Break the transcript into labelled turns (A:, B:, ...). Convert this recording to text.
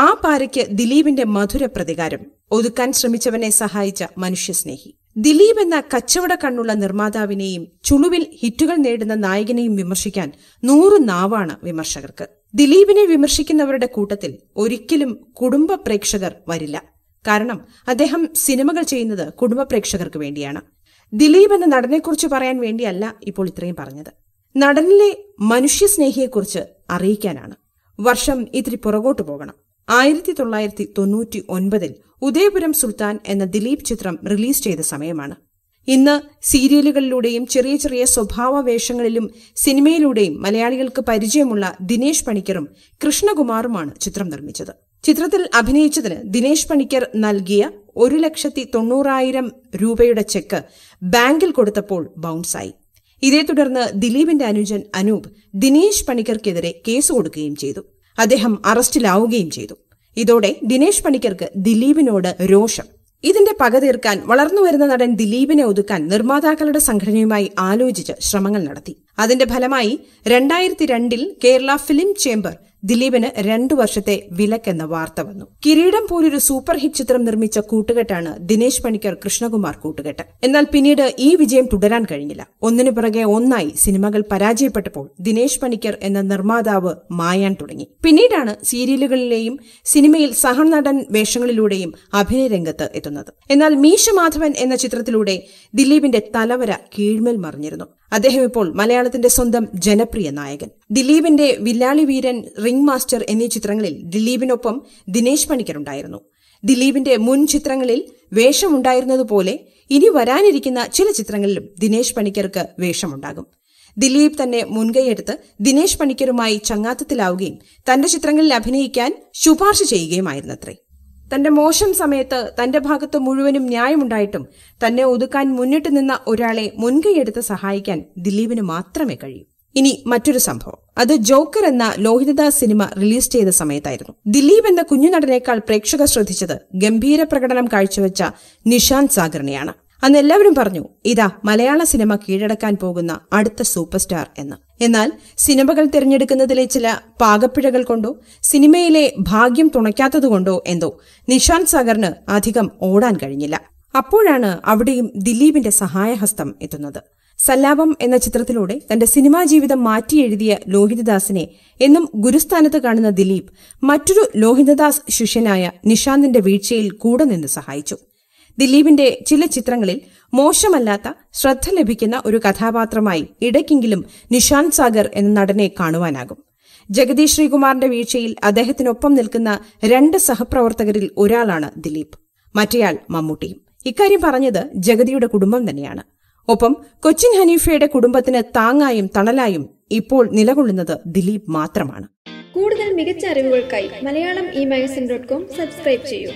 A: ആ പാരയ്ക്ക് ദിലീപിന്റെ മധുര പ്രതികാരം. ഒതുക്കാൻ ശ്രമിച്ചവനെ സഹായിച്ച മനുഷ്യസ്നേഹി. ദിലീപ് എന്ന കച്ചവട കണ്ണുള്ള നിർമ്മാതാവിനെയും ചുളുവിൽ ഹിറ്റുകൾ നേടുന്ന നായകനെയും വിമർശിക്കാൻ നൂറ് നാവാണ് വിമർശകർക്ക്. ദിലീപിനെ വിമർശിക്കുന്നവരുടെ കൂട്ടത്തിൽ ഒരിക്കലും കുടുംബ പ്രേക്ഷകർ വരില്ല. കാരണം അദ്ദേഹം സിനിമകൾ ചെയ്യുന്നത് കുടുംബ പ്രേക്ഷകർക്ക് വേണ്ടിയാണ്. ദിലീപ് എന്ന നടനെക്കുറിച്ച് പറയാൻ വേണ്ടിയല്ല ഇപ്പോൾ ഇത്രയും പറഞ്ഞത്. നടനിലെ മനുഷ്യസ്നേഹിയെക്കുറിച്ച് അറിയിക്കാനാണ്. വർഷം ഇത്തിരി പുറകോട്ട് പോകണം. ആയിരത്തി തൊള്ളായിരത്തി തൊണ്ണൂറ്റി ഒൻപതിൽ ഉദയപുരം സുൽത്താൻ എന്ന ദിലീപ് ചിത്രം റിലീസ് ചെയ്ത സമയമാണ്. ഇന്ന് സീരിയലുകളിലൂടെയും ചെറിയ ചെറിയ സ്വഭാവ വേഷങ്ങളിലും സിനിമയിലൂടെയും മലയാളികൾക്ക് പരിചയമുള്ള ദിനേശ് പണിക്കറും കൃഷ്ണകുമാറുമാണ് ചിത്രം നിർമ്മിച്ചത്. ചിത്രത്തിൽ അഭിനയിച്ചതിന് ദിനേശ് പണിക്കർ നൽകിയ ഒരു ലക്ഷത്തി തൊണ്ണൂറായിരം രൂപയുടെ ചെക്ക് ബാങ്കിൽ കൊടുത്തപ്പോൾ ബൗൺസായി. ഇതേ തുടർന്ന് ദിലീപിന്റെ അനുജൻ അനൂപ് ദിനേശ് പണിക്കർക്കെതിരെ കേസ് കൊടുക്കുകയും ചെയ്തു. അദ്ദേഹം അറസ്റ്റിലാവുകയും ചെയ്തു. ഇതോടെ ദിനേശ് പണിക്കർക്ക് ദിലീപിനോട് രോഷം. ഇതിന്റെ പക തീർക്കാൻ വളർന്നുവരുന്ന നടൻ ദിലീപിനെ ഒതുക്കാൻ നിർമ്മാതാക്കളുടെ സംഘടനയുമായി ആലോചിച്ച് ശ്രമങ്ങൾ നടത്തി. അതിന്റെ ഫലമായി രണ്ടായിരത്തി രണ്ടിൽ കേരള ഫിലിം ചേംബർ ദിലീപിന് രണ്ടു വർഷത്തെ വിലക്കെന്ന വാർത്ത വന്നു. കിരീടം പോലൊരു സൂപ്പർ ഹിറ്റ് ചിത്രം നിർമ്മിച്ച കൂട്ടുകെട്ടാണ് ദിനേശ് പണിക്കർ കൃഷ്ണകുമാർ കൂട്ടുകെട്ട്. എന്നാൽ പിന്നീട് ഈ വിജയം തുടരാൻ കഴിഞ്ഞില്ല. ഒന്നിനു പിറകെ ഒന്നായി സിനിമകൾ പരാജയപ്പെട്ടപ്പോൾ ദിനേശ് പണിക്കർ എന്ന നിർമ്മാതാവ് മായാൻ തുടങ്ങി. പിന്നീടാണ് സീരിയലുകളിലെയും സിനിമയിൽ സഹനടൻ വേഷങ്ങളിലൂടെയും അഭിനയ രംഗത്ത് എത്തുന്നത്. എന്നാൽ മീശ മാധവൻ എന്ന ചിത്രത്തിലൂടെ ദിലീപിന്റെ തലവര കീഴ്മേൽ മറിഞ്ഞിരുന്നു. അദ്ദേഹം ഇപ്പോൾ മലയാളത്തിന്റെ സ്വന്തം ജനപ്രിയ നായകൻ. ദിലീപിന്റെ വില്ലാളി വീരൻ റിംഗ് മാസ്റ്റർ എന്നീ ചിത്രങ്ങളിൽ ദിലീപിനൊപ്പം ദിനേശ് പണിക്കർ ഉണ്ടായിരുന്നു ദിലീപിന്റെ മുൻ ചിത്രങ്ങളിൽ വേഷമുണ്ടായിരുന്നതുപോലെ ഇനി വരാനിരിക്കുന്ന ചില ചിത്രങ്ങളിലും ദിനേശ് പണിക്കർക്ക് വേഷമുണ്ടാകും. ദിലീപ് തന്നെ മുൻകൈയെടുത്ത് ദിനേശ് പണിക്കരുമായി ചങ്ങാത്തത്തിലാവുകയും തന്റെ ചിത്രങ്ങളിൽ അഭിനയിക്കാൻ ശുപാർശ ചെയ്യുകയുമായിരുന്നത്രേ. തന്റെ മോശം സമയത്ത് തന്റെ ഭാഗത്ത് മുഴുവനും ന്യായമുണ്ടായിട്ടും തന്നെ ഒതുക്കാൻ മുന്നിട്ട് നിന്ന ഒരാളെ മുൻകൈയെടുത്ത് സഹായിക്കാൻ ദിലീപിന് മാത്രമേ കഴിയൂ. ഇനി മറ്റൊരു സംഭവം. അത് ജോക്കർ എന്ന ലോഹിതദാസ് സിനിമ റിലീസ് ചെയ്ത സമയത്തായിരുന്നു. ദിലീപ് എന്ന കുഞ്ഞു നടനേക്കാൾ പ്രേക്ഷകർ ശ്രദ്ധിച്ചത് ഗംഭീര പ്രകടനം കാഴ്ചവെച്ച നിഷാന്ത് സാഗറിനെയാണ്. അന്ന് എല്ലാവരും പറഞ്ഞു ഇതാ മലയാള സിനിമ കീഴടക്കാൻ പോകുന്ന അടുത്ത സൂപ്പർ സ്റ്റാർ എന്ന്. എന്നാൽ സിനിമകൾ തിരഞ്ഞെടുക്കുന്നതിലെ ചില പാകപ്പിഴകൾ കൊണ്ടോ സിനിമയിലെ ഭാഗ്യം തുണയ്ക്കാത്തതുകൊണ്ടോ എന്തോ നിഷാന്ത് സാഗറിന് അധികം ഓടാൻ കഴിഞ്ഞില്ല. അപ്പോഴാണ് അവിടെയും ദിലീപിന്റെ സഹായഹസ്തം എത്തുന്നത്. സല്ലാപം എന്ന ചിത്രത്തിലൂടെ തന്റെ സിനിമാ ജീവിതം മാറ്റിയെഴുതിയ ലോഹിതദാസിനെ എന്നും ഗുരുസ്ഥാനത്ത് കാണുന്ന ദിലീപ് മറ്റൊരു ലോഹിതദാസ് ശിഷ്യനായ നിഷാന്തിന്റെ വീഴ്ചയിൽ കൂടെ നിന്ന് സഹായിച്ചു. ദിലീപിന്റെ ചില ചിത്രങ്ങളിൽ മോശമല്ലാത്ത ശ്രദ്ധ ലഭിക്കുന്ന ഒരു കഥാപാത്രമായി ഇടയ്ക്കെങ്കിലും നിഷാന്ത് സാഗർ എന്ന നടനെ കാണുവാനാകും. ജഗദീഷ് ശ്രീകുമാറിന്റെ വീഴ്ചയിൽ അദ്ദേഹത്തിനൊപ്പം നിൽക്കുന്ന രണ്ട് സഹപ്രവർത്തകരിൽ ഒരാളാണ് ദിലീപ്. മറ്റേയാൾ മമ്മൂട്ടിയും ഇക്കാര്യം പറഞ്ഞത് ജഗതിയുടെ കുടുംബം തന്നെയാണ്. ഒപ്പം കൊച്ചിൻ ഹനീഫയുടെ കുടുംബത്തിന് താങ്ങായും തണലായും ഇപ്പോൾ നിലകൊള്ളുന്നത് ദിലീപ് മാത്രമാണ്.
B: കൂടുതൽ മികച്ച അറിവുകൾക്കായി Malayalam e magazine dot com subscribe ചെയ്യൂ.